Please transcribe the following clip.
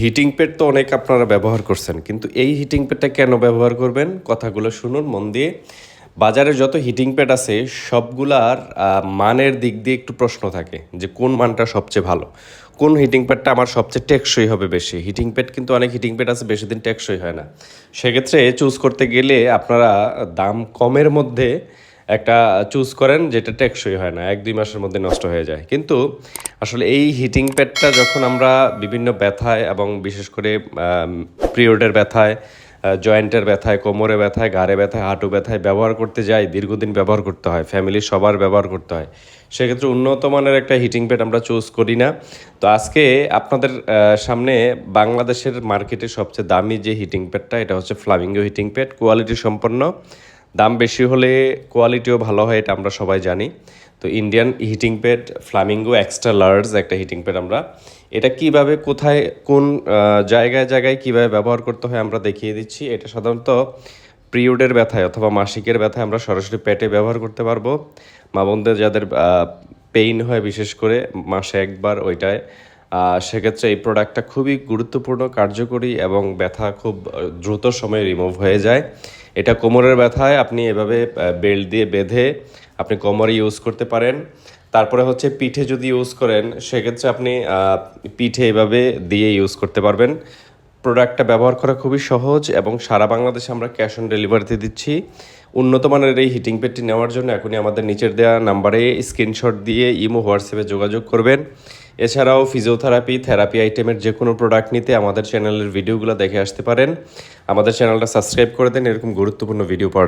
Heating pad তো অনেক আপনারা ব্যবহার করছেন, কিন্তু এই হিটিং প্যাডটা কেন ব্যবহার করবেন? কথাগুলো শুনুন, মন দিয়ে। বাজারে যত হিটিং প্যাড আছে, সবগুলার মানের দিক দিয়ে একটু প্রশ্ন থাকে, যে কোন মানটা সবচেয়ে ভালো? কোন হিটিং প্যাডটা আমার সবচেয়ে টেকসই হবে বেশি? হিটিং প্যাড কিন্তু অনেক হিটিং প্যাড আছে, বেশি দিন টেকসই হয় না। সেক্ষেত্রে চুজ করতে গেলে আপনারা দাম কমের মধ্যে একটা চুজ করেন যেটা টেকসই হয় না, এক দুই মাসের মধ্যে নষ্ট হয়ে যায়। কিন্তু আসলে এই হিটিং প্যাডটা যখন আমরা বিভিন্ন ব্যথায় এবং বিশেষ করে পিরিয়ডের ব্যথায় জয়েন্টের ব্যথায়, কোমরে ব্যথায়, ঘাড়ে ব্যথায়, হাঁটু ব্যথায় ব্যবহার করতে যাই, দীর্ঘদিন ব্যবহার করতে হয় ফ্যামিলির সবার ব্যবহার করতে হয়, সেক্ষেত্রে উন্নত মানের একটা হিটিং প্যাড আমরা চুজ করি না। তো আজকে আপনাদের সামনে বাংলাদেশের মার্কেটে সবচেয়ে দামি যে হিটিং প্যাডটা এটা হচ্ছে ফ্লামিঙ্গো হিটিং প্যাড কোয়ালিটি সম্পন্ন দাম বেশি হলে কোয়ালিটিও ভালো হয়, এটা আমরা সবাই জানি। তো Indian heating pad flamingo extra large একটা হিটিং প্যাড আমরা। এটা কীভাবে, কোথায়, কোন জায়গায় জায়গায় কীভাবে ব্যবহার করতে হয় আমরা দেখিয়ে দিচ্ছি। এটা সাধারণত পিরিয়ডের ব্যথায় অথবা মাসিকের ব্যথায় আমরা সরাসরি পেটে ব্যবহার করতে পারব। মা বোনদের যাদের পেইন হয় বিশেষ করে মাসে একবার ওইটায় সেক্ষেত্রে এই প্রোডাক্টটা খুবই গুরুত্বপূর্ণ, কার্যকরী এবং ব্যথা খুব দ্রুত সময়ে রিমুভ হয়ে যায়। এটা কোমরের ব্যথায় আপনি এভাবে বেল্ট দিয়ে বেঁধে আপনি কোমরে ইউজ করতে পারেন। তারপরে হচ্ছে পিঠে যদি ইউজ করেন, সেক্ষেত্রে আপনি পিঠে এভাবে দিয়ে ইউজ করতে পারবেন। প্রোডাক্টটা ব্যবহার করা খুবই সহজ এবং সারা বাংলাদেশে আমরা ক্যাশ অন ডেলিভারিতে দিচ্ছি। উন্নত মানের এই হিটিং প্যাডটি নেওয়ার জন্য এখনই আমাদের নিচের দেওয়া নাম্বারে স্ক্রিনশট দিয়ে ইমো, হোয়াটসঅ্যাপে যোগাযোগ করবেন। এছাড়াও ফিজিওথেরাপি, থেরাপি আইটেমের যে কোনো প্রোডাক্ট নিতে আমাদের চ্যানেলের ভিডিওগুলো দেখে আসতে পারেন। আমাদের চ্যানেলটা সাবস্ক্রাইব করে দেন, এরকম গুরুত্বপূর্ণ ভিডিও পাওয়ার